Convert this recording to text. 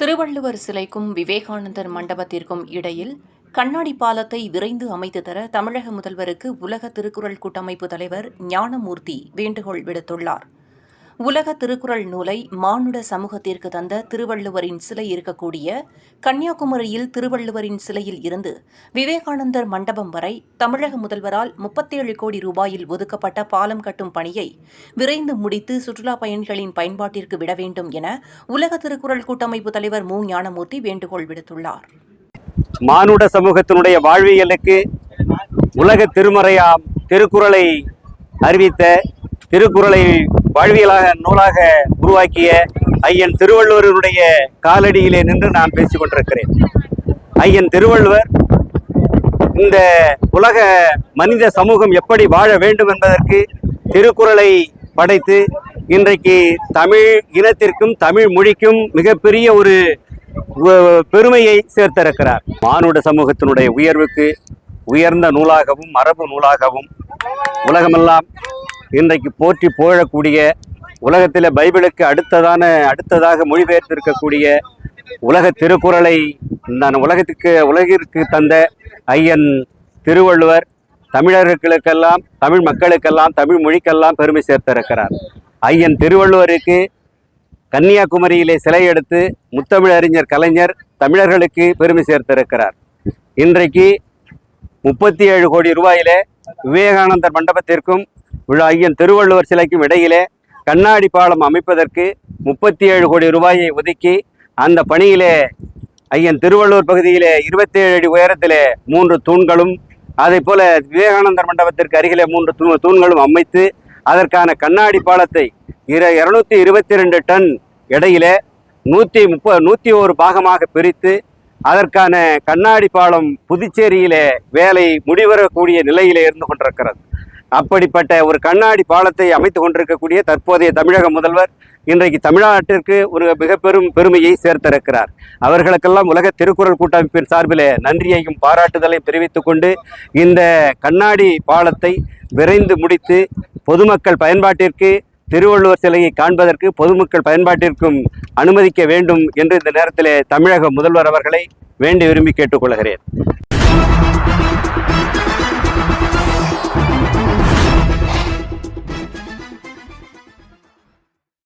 திருவள்ளுவர் சிலைக்கும் விவேகானந்தர் மண்டபத்திற்கும் இடையில் கண்ணாடி பாலத்தை விரைந்து அமைத்து தர தமிழக முதல்வருக்கு உலக திருக்குறள் கூட்டமைப்பு தலைவர் ஞானமூர்த்தி வேண்டுகோள் விடுத்துள்ளார். உலக திருக்குறள் நூலை மானுட சமூகத்திற்கு தந்த திருவள்ளுவரின் சிலை இருக்கக்கூடிய கன்னியாகுமரியில் திருவள்ளுவரின் சிலையில் இருந்து விவேகானந்தர் மண்டபம் வரை தமிழக முதல்வரால் முப்பத்தேழு கோடி ரூபாயில் ஒதுக்கப்பட்ட பாலம் கட்டும் பணியை விரைந்து முடித்து சுற்றுலா பயணிகளின் பயன்பாட்டிற்கு விட வேண்டும் என உலக திருக்குறள் கூட்டமைப்பு தலைவர் மு. ஞானமூர்த்தி வேண்டுகோள் விடுத்துள்ளார். மானுட சமூகத்தினுடைய வாழ்வியலுக்கு உலக திருமறையாம் திருக்குறளை அறிவித்த திருக்குறளை வாழ்வியலாக நூலாக உருவாக்கிய ஐயன் திருவள்ளுவருடைய காலடியிலே நின்று நான் பேசிக் கொண்டிருக்கிறேன். ஐயன் திருவள்ளுவர் இந்த உலக மனித சமூகம் எப்படி வாழ வேண்டும் என்பதற்கு திருக்குறளை படைத்து இன்றைக்கு தமிழ் இனத்திற்கும் தமிழ் மொழிக்கும் மிகப்பெரிய ஒரு பெருமையை சேர்த்திருக்கிறார். மானுட சமூகத்தினுடைய உயர்வுக்கு உயர்ந்த நூலாகவும் மரபு நூலாகவும் உலகமெல்லாம் இன்றைக்கு போற்றி புகழக்கூடிய உலகத்தில் பைபிளுக்கு அடுத்ததான அடுத்ததாக மொழிபெயர்த்திருக்கக்கூடிய உலக திருக்குறளை நான் உலகத்துக்கு உலகிற்கு தந்த ஐயன் திருவள்ளுவர் தமிழர்களுக்கெல்லாம் தமிழ் மக்களுக்கெல்லாம் தமிழ் மொழிக்கெல்லாம் பெருமை சேர்த்திருக்கிறார். ஐயன் திருவள்ளுவருக்கு கன்னியாகுமரியிலே சிலை எடுத்து முத்தமிழறிஞர் கலைஞர் தமிழர்களுக்கு பெருமை சேர்த்திருக்கிறார். இன்றைக்கு முப்பத்தி ஏழு கோடி ரூபாயிலே விவேகானந்தர் மண்டபத்திற்கும் விழா ஐயன் திருவள்ளுவர் சிலைக்கும் இடையிலே கண்ணாடி பாலம் அமைப்பதற்கு முப்பத்தி ஏழு கோடி ரூபாயை ஒதுக்கி அந்த பணியிலே ஐயன் திருவள்ளூர் பகுதியிலே இருபத்தேழு அடி உயரத்திலே மூன்று தூண்களும் அதே போல விவேகானந்தர் மண்டபத்திற்கு அருகிலே மூன்று தூ தூண்களும் அமைத்து அதற்கான கண்ணாடி பாலத்தை இர இருநூத்தி இருபத்தி ரெண்டு டன் இடையிலே நூற்றி முப்ப நூற்றி ஒரு பாகமாக பிரித்து அதற்கான கண்ணாடி பாலம் புதுச்சேரியிலே வேலை முடிவரக்கூடிய நிலையிலே இருந்து கொண்டிருக்கிறது. அப்படிப்பட்ட ஒரு கண்ணாடி பாலத்தை அமைத்து கொண்டிருக்கக்கூடிய தற்போதைய தமிழக முதல்வர் இன்றைக்கு தமிழ்நாட்டிற்கு ஒரு மிக பெரும் பெருமையை சேர்த்திருக்கிறார். அவர்களுக்கெல்லாம் உலக திருக்குறள் கூட்டமைப்பின் சார்பிலே நன்றியையும் பாராட்டுதலையும் தெரிவித்துக் கொண்டு இந்த கண்ணாடி பாலத்தை விரைந்து முடித்து பொதுமக்கள் பயன்பாட்டிற்கு திருவள்ளுவர் சிலையை காண்பதற்கு பொதுமக்கள் பயன்பாட்டிற்கும் அனுமதிக்க வேண்டும் என்று இந்த நேரத்திலே தமிழக முதல்வர் அவர்களை வேண்டி விரும்பி கேட்டுக்கொள்கிறேன்